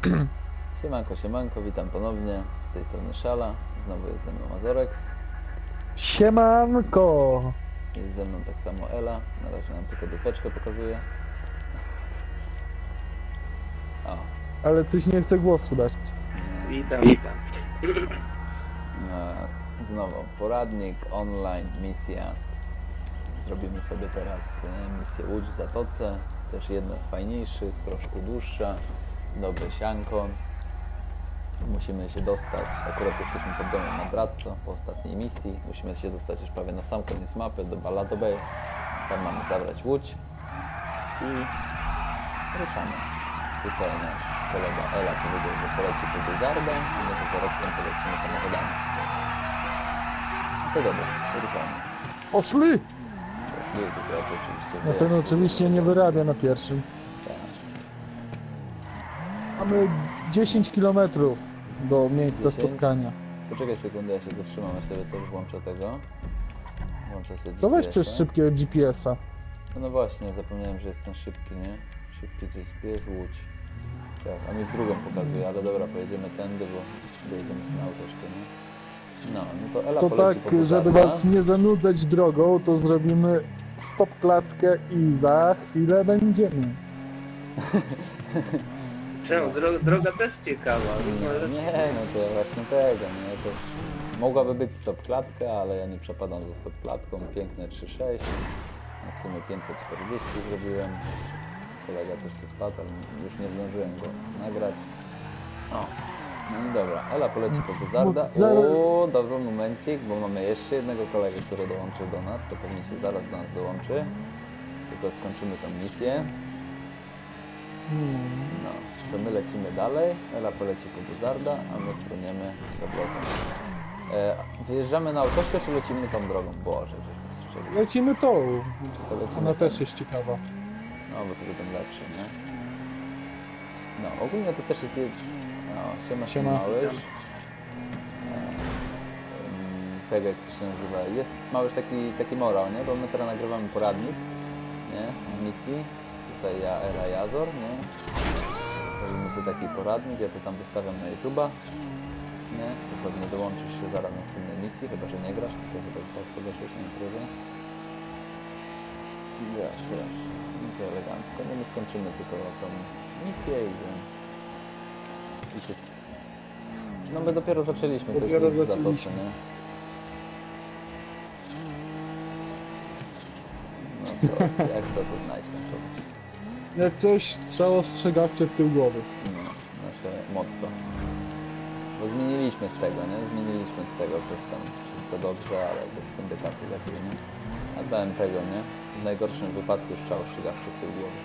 Siemanko, siemanko, witam ponownie. Z tej strony Szala. Znowu jest ze mną Azorex. Siemanko! Jest ze mną tak samo Ela. Na razie nam tylko dupeczkę pokazuje. O, Ale coś nie chcę głosu dać. Witam, witam. e, znowu poradnik, online, misja. Zrobimy sobie teraz e, misję Łódź w Zatoce. Też jedna z fajniejszych, troszkę dłuższa. Dobre sianko. Musimy się dostać, akurat jesteśmy pod domem na Brazzo po ostatniej misji. Musimy się dostać już prawie na sam koniec mapy do Balado Bay. Tam mamy zabrać łódź i ruszamy. Tutaj nasz kolega Ela powiedział, że poleci po Blizzarda, a my z Azorexem polecimy samochodami. To dobra, to ruszamy. Poszli! Poszli, to oczywiście No ten oczywiście nie wyrabia na pierwszym. Mamy 10 km do miejsca 10? spotkania. Poczekaj sekundę, ja się zatrzymam, ja sobie też włączę tego. Włączę sobie To weź przez szybkiego GPS-a. No, no właśnie, zapomniałem, że jestem szybki, nie? Szybki GPS, Łódź. Tak, a mi drugą pokazuje, ale dobra, pojedziemy tędy, bo dojedziemy z autoszkę, nie? No, no to Ela To tak, po żeby was nie zanudzać drogą, to zrobimy stop klatkę i za chwilę będziemy. Czemu? Droga, droga też ciekawa. Nie, nie, no to właśnie tego, nie? To mogłaby być stop klatka, ale ja nie przepadam za stop klatką. Piękne 3.6. No w sumie 540 zrobiłem. Kolega też tu spadł, ale już nie zdążyłem go nagrać. O, no i dobra. Ela poleci po Buzarda. O, dobry momencik, bo mamy jeszcze jednego kolegę, który dołączył do nas. To pewnie się zaraz do nas dołączy. Tylko skończymy tą misję. No, to my lecimy dalej, Ela poleci po Buzarda, a my fruniemy do bloku. E, wyjeżdżamy na autostrę, czy lecimy tą drogą? Boże, żeśmy strzeli. Lecimy tą. To lecimy Ona tam. też jest ciekawa. No, bo to będą lepsze, nie? No, ogólnie to też jest... No, siema, siema. Małysz. E, Tego, jak to się nazywa. Jest Małysz taki, taki morał, nie? Bo my teraz nagrywamy poradnik, nie? W misji. Tutaj ja, Ela i Azor, nie? Robimy sobie taki poradnik, ja to tam wystawiam na YouTube'a. Nie? To pewnie dołączysz się zaraz na następnej misji, chyba że nie grasz, tylko chyba tak sobie szłeś na imprezę. Grasz, grasz. No to elegancko. No my skończymy tylko tą misję i... i. No my dopiero zaczęliśmy, to jest nic za to, nie? No to jak co to znajdź. Jak coś, strzał ostrzegawcze w tył głowy. No, nasze motto. Bo zmieniliśmy z tego, nie? Zmieniliśmy z tego coś tam. Wszystko dobrze, ale bez syndykatu lepiej, nie? A dałem tego, nie? W najgorszym wypadku strzał ostrzegawczy w tył głowy.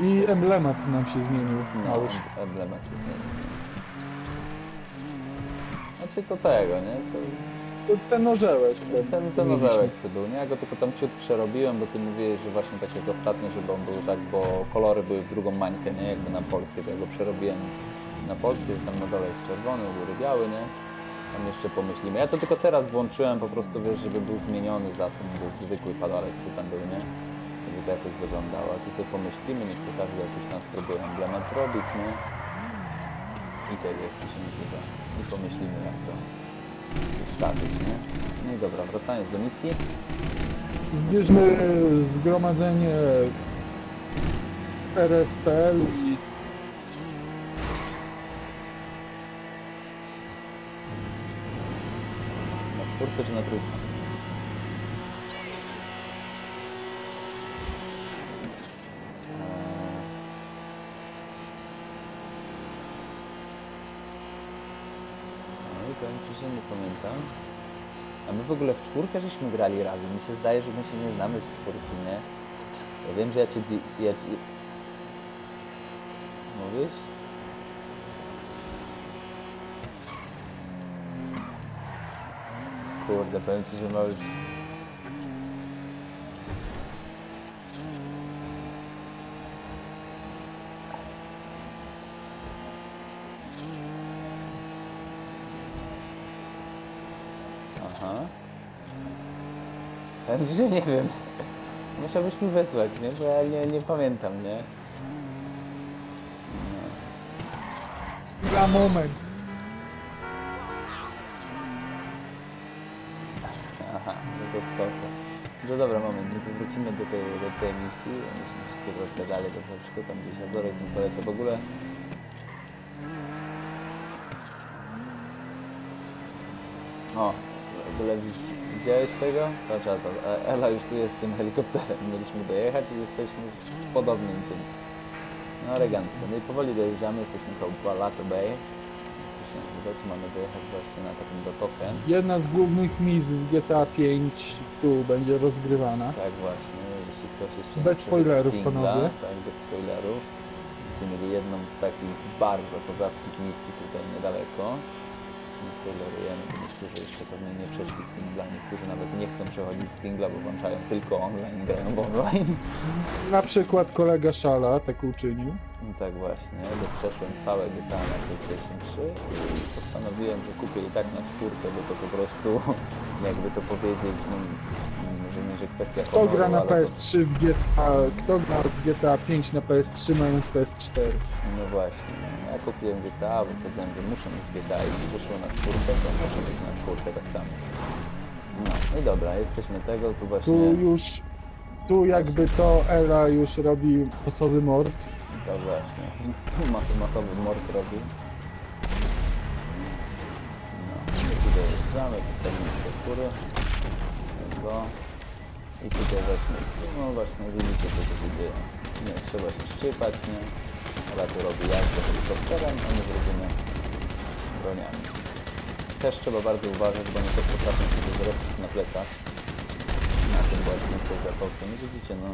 I emblemat nam się zmienił. No, emblemat się zmienił. Znaczy to tego, nie? To Ten orzełek. ten, ten zmieniliśmy. orzełek co był, nie? Ja go tylko tam ciut przerobiłem, bo ty mówiłeś, że właśnie tak jak ostatnio, żeby on był tak, bo kolory były w drugą mańkę, nie? Jakby na polskie, to ja go przerobiłem na polskie, że tam na dole jest czerwony, u góry biały, nie? Tam jeszcze pomyślimy. Ja to tylko teraz włączyłem po prostu, wiesz, żeby był zmieniony za tym, był zwykły padalec, co tam był, nie? Żeby to jakoś wyglądało. A tu sobie pomyślimy, niech sobie każdy jakiś tam spróbuje emblemat zrobić, nie? I tego, jak to się nazywa. I pomyślimy, jak to ustawić, nie? No i dobra, wracając do misji. Zbierzmy zgromadzenie RSPL i Na czwórce czy na trójce? Eee. Ci, że nie pamiętam. A my w ogóle w czwórkę żeśmy grali razem. Mi się zdaje, że my się nie znamy z czwórki, nie? Ja wiem, że ja Cię... Ja ci... Mówisz? Kurde, powiem Ci, że mały... Aha. Powiem Ci, że nie wiem. Musiałbyś mi wysłać, nie? Bo ja nie, nie pamiętam, nie? Chwila, moment. Aha, no to spoko. No dobra, moment, no to wrócimy do tej, do tej misji. Musimy się troszkę dalej troszeczkę, tam gdzieś Azorek mi poleciał. W ogóle... O, ogóle widz- widziałeś tego? Azor, e- Ela już tu jest z tym helikopterem. Mieliśmy dojechać i jesteśmy w podobnym tym. No elegancko. No i powoli dojeżdżamy, jesteśmy koło Balato Bay. Tu się nazywa, tu mamy dojechać właśnie na taką zatokę. Jedna z głównych misji w GTA 5 tu będzie rozgrywana. Tak właśnie, jeśli ktoś jeszcze Bez nie spoilerów, singla, panowie. Tak, bez spoilerów. Będziecie mieli jedną z takich bardzo kozackich misji tutaj niedaleko. Nie spoilerujemy, niektórzy jeszcze pewnie nie przeszli singla, niektórzy nawet nie chcą przechodzić singla, bo włączają tylko online, grają w online. Na przykład kolega Szala tak uczynił. No tak właśnie, bo przeszłem całe GTA na PlayStation 3 i postanowiłem, że kupię i tak na czwórkę, bo to po prostu, jakby to powiedzieć, no, że kwestia Kto honoru, gra na ale to- PS3 w GTA, kto gra w GTA 5 na PS3 mając PS4? No właśnie, no, ja kupiłem GTA, bo powiedziałem, że muszę mieć GTA i wyszło na czwórkę, to muszę mieć na czwórkę tak samo. No, i dobra, jesteśmy tego, tu właśnie, Tu już, tu jakby co Ela już robi osoby mord. to właśnie, mas masowy mord robi. No, i tu dojeżdżamy, postawimy do góry, tego, i tutaj właśnie, no właśnie, widzicie co tu się dzieje. Nie, trzeba się szczypać, nie? Ela tu robi jazdę helikopterem, a my zrobimy broniami. Też trzeba bardzo uważać, bo nie to potrafią się zrobić na plecach. Na tym właśnie w tej zatoce. No widzicie, no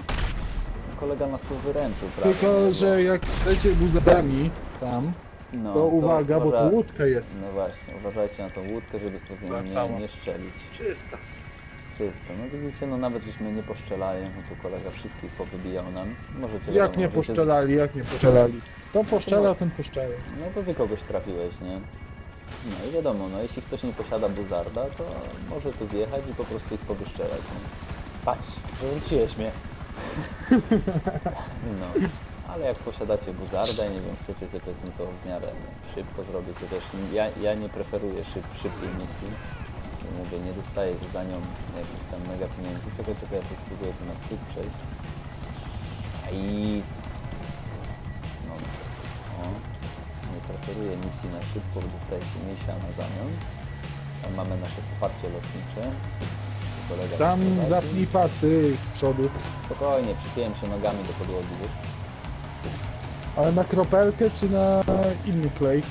kolega nas tu wyręczył, prawda? Tylko, że jak chcecie buzami tam, no, to uwaga, bo uważa- tu łódka jest. No właśnie, uważajcie na tą łódkę, żeby sobie nie, Wracała. nie szczelić. Czysta. Czysto. No widzicie, no nawet żeśmy nie poszczelali, no tu kolega wszystkich powybijał nam. Możecie Jak wiadomo, nie możecie- poszczelali, jak nie poszczelali. To poszczela, ten poszczela. No to ty kogoś trafiłeś, nie? No i wiadomo, no jeśli ktoś nie posiada buzarda, to może tu wjechać i po prostu ich powyszczelać. No. Patrz, wyrzuciłeś mnie. No, ale jak posiadacie buzarda i nie wiem, chcecie sobie powiedzmy to w miarę szybko zrobić, to też ja, ja nie preferuję szyb, szybkiej misji. Mówię, nie dostaję za nią jakichś tam mega pieniędzy. Czekaj, czekaj, ja to spróbuję tu na przód przejść. I no, o, nie preferuję misji na szybko, bo dostaje się misia na zamian. Tam mamy nasze wsparcie lotnicze. Kolega Tam prowadzi. zapnij pasy z przodu. Spokojnie, przypiłem się nogami do podłogi, wiesz? Ale na kropelkę czy na inny klej?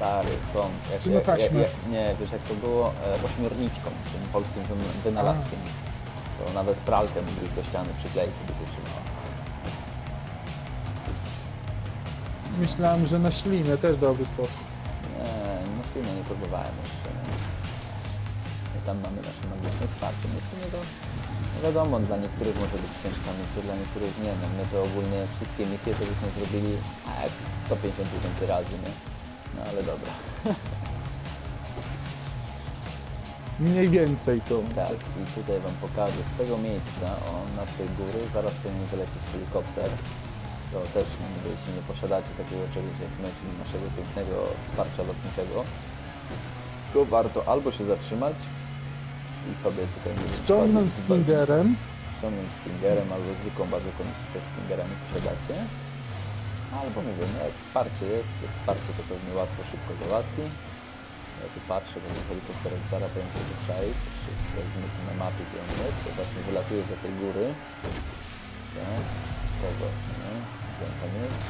Stary, Tom. Jak, Czy na jak, jak, taśmę? jak, nie, wiesz jak to było? E, ośmiorniczką, tym polskim wyn- wynalazkiem. To nawet pralkę mogli do ściany przykleić, żeby się trzymała. Myślałem, że na ślinę też dobry sposób. Nie, no ślinę nie próbowałem jeszcze. I tam mamy nasze magiczne wsparcie. No w sumie to no wiadomo, dla niektórych może być ciężka misja, dla niektórych nie. No my to ogólnie wszystkie misje to byśmy zrobili a, jak 150 tysięcy razy, nie? No ale dobra. Mniej więcej to. Tak, i tutaj Wam pokażę z tego miejsca, o, na tej góry, zaraz powinien wylecieć helikopter. To też, jeśli nie posiadacie takiego czegoś jak my, czyli naszego pięknego wsparcia lotniczego, to warto albo się zatrzymać i sobie tutaj Ściągnąć bazę- Stingerem. ściągnąć Stingerem albo zwykłą jeśli te Stingerami posiadacie. Albo mówię, no jak wsparcie jest, to wsparcie to pewnie łatwo, szybko załatwi. Ja tu patrzę, bo ten helikopter zaraz będzie się. Sprawdzimy tu na mapie, gdzie on jest. To właśnie wylatuje za tej góry. Tak, to właśnie, nie? Gdzie on tam jest?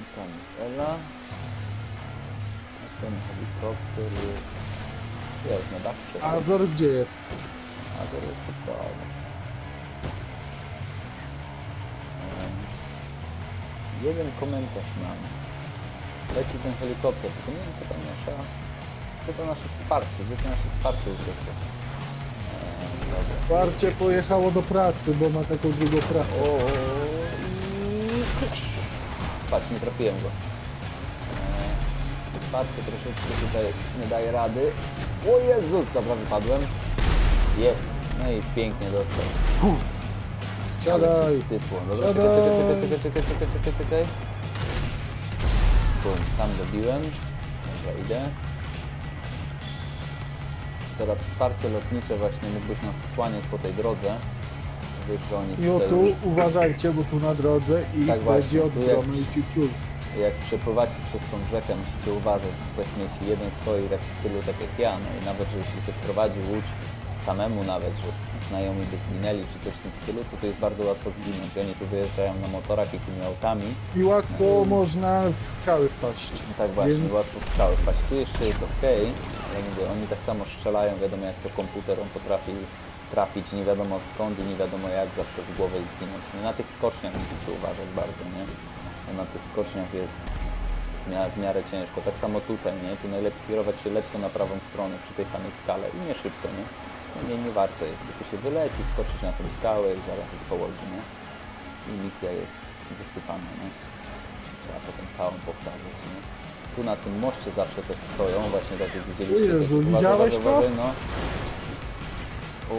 I tam jest Ela. A ten helikopter jest... Jest na dach przed. A Zor gdzie jest? A to jest podstawowe. Em, Jeden komentarz mam. Leci ten helikopter, tylko nie wiem co to nasza... Co to nasze wsparcie, gdzie to nasze wsparcie uciekło? Dobra. Wsparcie pojechało do pracy, bo ma taką drugą pracę. O. Patrz, nie trafiłem go. Eee, Wsparcie troszeczkę tutaj nie daje rady. O Jezus, dobra, wypadłem. Jest. No i pięknie dostał. Siadaj. Sypło. Dobra, czekaj, czekaj, czekaj, czekaj, czekaj, czekaj, czekaj. Bum, tam dobiłem. Dobra, idę. Teraz wsparcie lotnicze właśnie mógłbyś nas słaniać po tej drodze. Wiesz, że oni I o tu uważajcie, bo tu na drodze i Tak właśnie, będzie tu odgromny i ciuciul. jak przepływacie przez tą rzekę, musicie uważać, bo ci jeden stoi tak w stylu tak jak ja, no i nawet, że jeśli ktoś prowadzi łódź samemu nawet, że znajomi by zginęli czy coś w tym stylu, to to jest bardzo łatwo zginąć. Oni tu wyjeżdżają na motorach jakimi autami, I łatwo można w skały wpaść. no tak właśnie, Więc- łatwo w skały wpaść. Tu jeszcze jest ok, ale mówię, oni tak samo strzelają, wiadomo jak to komputer, on potrafi trafić nie wiadomo skąd i nie wiadomo jak zawsze w głowę i zginąć. No, na tych skoczniach musicie uważać bardzo, nie? No, na tych skoczniach jest w miarę ciężko. Tak samo tutaj, nie? Tu najlepiej kierować się lekko na prawą stronę przy tej samej skale i nie szybko, nie? No, nie, nie warto jest. Tylko się wyleci, skoczyć na tą skałę i zaraz jest połodzi, nie? I misja jest wysypana, nie? Trzeba potem całą powtarzać, nie? Tu na tym moście zawsze też stoją, właśnie tak jak widzieliście. O Jezu, widziałeś to? No. O,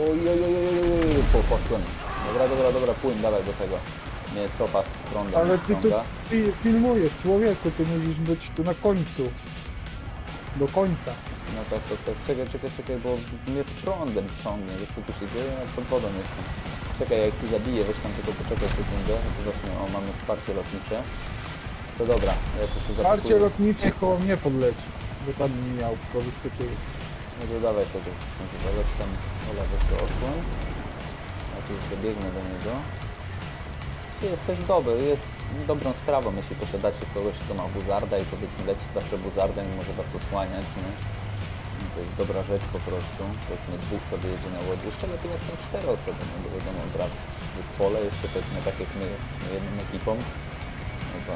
oj, oj, oj, oj, oj, po, poszłem. Dobra, dobra, dobra, płyn, dawaj do tego. Nie, cofa z prądem Ale ty tu fi- filmujesz, człowieku, ty musisz być tu na końcu. Do końca. No tak, tak, tak, czekaj, czekaj, czekaj, bo mnie z prądem ciągnie, wiesz co tu się dzieje, ja pod wodą jestem. Czekaj, jak tu zabiję, weź tam tylko poczekaj sekundę, to właśnie, o, mamy wsparcie lotnicze. To dobra, ja tu się Wsparcie zapakuję. lotnicze koło mnie podleci. Tam nie miał, bo wyskoczyły. No to dawaj tego, weź tam, Ola, weź to osłoń. Ja tu już dobiegnę do niego. Ty jesteś dobry, jest dobrą sprawą, jeśli posiadacie kogoś, kto ma buzarda i powiedzmy leci zawsze buzardem i może was osłaniać, nie? To jest dobra rzecz po prostu. Powiedzmy dwóch sobie jedzie na łodzi. Jeszcze lepiej jak są cztery osoby, no bo wiadomo, brat w zespole, jeszcze powiedzmy tak jak my, jedną ekipą. No to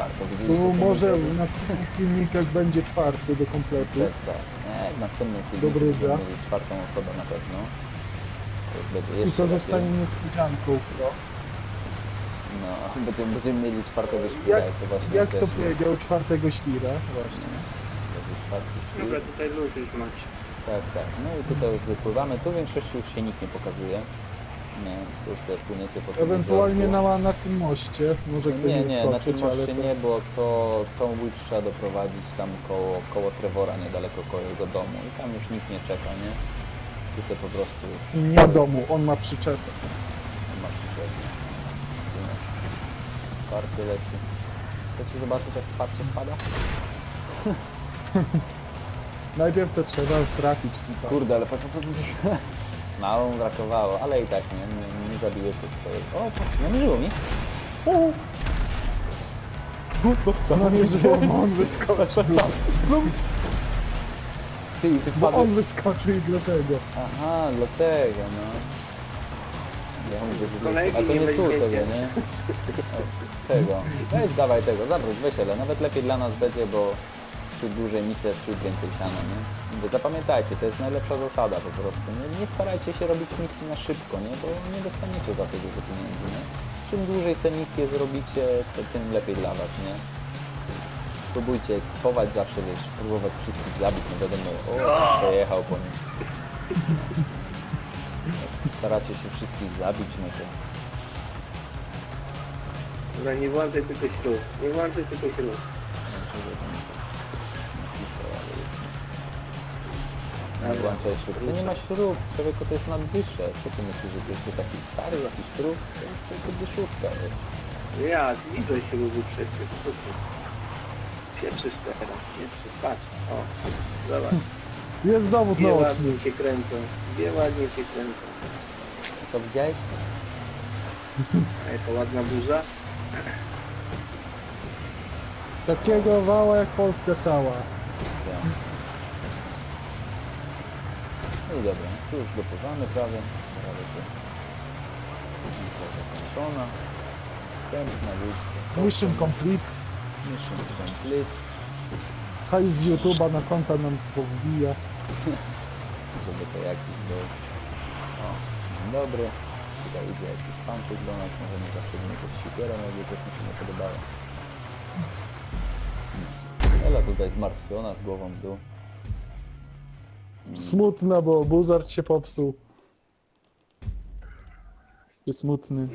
warto widzieć. Tu może w następnych filmikach będzie czwarty do kompletu. Tak, tak. Nie, w następnym filmie Dobry będziemy za. mieli czwartą osobę na pewno. To już będzie I jeszcze to lepiej. zostanie niespodzianką. No. No, będziemy, będziemy mieli czwartego świra, Jak, to właśnie jak to też powiedział czwartego świra, właśnie. Świr. Dobra, tutaj luz już macie. Tak, tak. No i tutaj już wypływamy. Tu w większości już się nikt nie pokazuje. Nie, tu już sobie płyniecie po tym Ewentualnie jeziorku. na, na tym moście, może ktoś Nie, nie, nie, na tym skoczyć, ale moście to... nie, bo to tą łódź trzeba doprowadzić tam koło, koło Trevora, niedaleko koło jego domu. I tam już nikt nie czeka, nie? Tu po prostu I nie domu, on ma przyczepę. Nie ma przyczepy. Wsparcie leci. Chcecie zobaczyć jak wsparcie spada? Najpierw to trzeba trafić w spadek. Kurde, ale patrz, patrz, patrz. Mało mu brakowało, ale i tak nie, nie, nie zabiły się swojego. O, patrz, namierzyło mi. No nie, że on wyskoczył. Ty, ty Bo wpadłeś. on wyskoczył i dlatego. Aha, dlatego, no. Ja mówię, że Kolejki A to nie weźmiecie. tego, nie? O, Tego. Weź dawaj tego, zawróć, weź Nawet lepiej dla nas będzie, bo wśród dłużej misja, wśród więcej siana, nie? Mówię, Zapamiętajcie, to jest najlepsza zasada po prostu. Nie, nie starajcie się robić misji na szybko, nie? Bo nie dostaniecie za to dużo pieniędzy, nie? Czym dłużej te misje zrobicie, to tym lepiej dla was, nie? Próbujcie ekspować zawsze, wiesz, próbować wszystkich zabić, nie wiadomo, o, przejechał po nim. Staracie się wszystkich zabić, no to Dobra, nie włączaj tylko ślub. Nie włączaj tylko ślub. Nie włączaj śrub. To nie ma śrub, człowieku to jest na dysze. Co ty myślisz, że to jest taki stary jakiś śrub? To jest tylko dyszówka, wiesz. Ja, widzę ślubu przecież. Pieprzysz teraz, pieprzysz. Patrz, o, zobacz. Jest dowód Dwie naoczny. ładnie się kręcą. Dwie ładnie się kręcą. To widziałeś? A jaka ładna burza. Takiego wała jak Polska cała. Ja. No i dobra, tu już dopływamy prawie. Prawie tu. Zakończona. Wstępna łódź. Mission complete. Mission complete. Hajs z YouTube'a na konta nam powbija. żeby to jakiś był. O, dzień dobry. Tutaj idzie jakiś fanczyk do nas, możemy zawsze z niego sikierą, jakby coś mi się nie podobało. Ela tutaj zmartwiona, z głową w dół. Smutna, bo Buzard się popsuł. Jest smutny.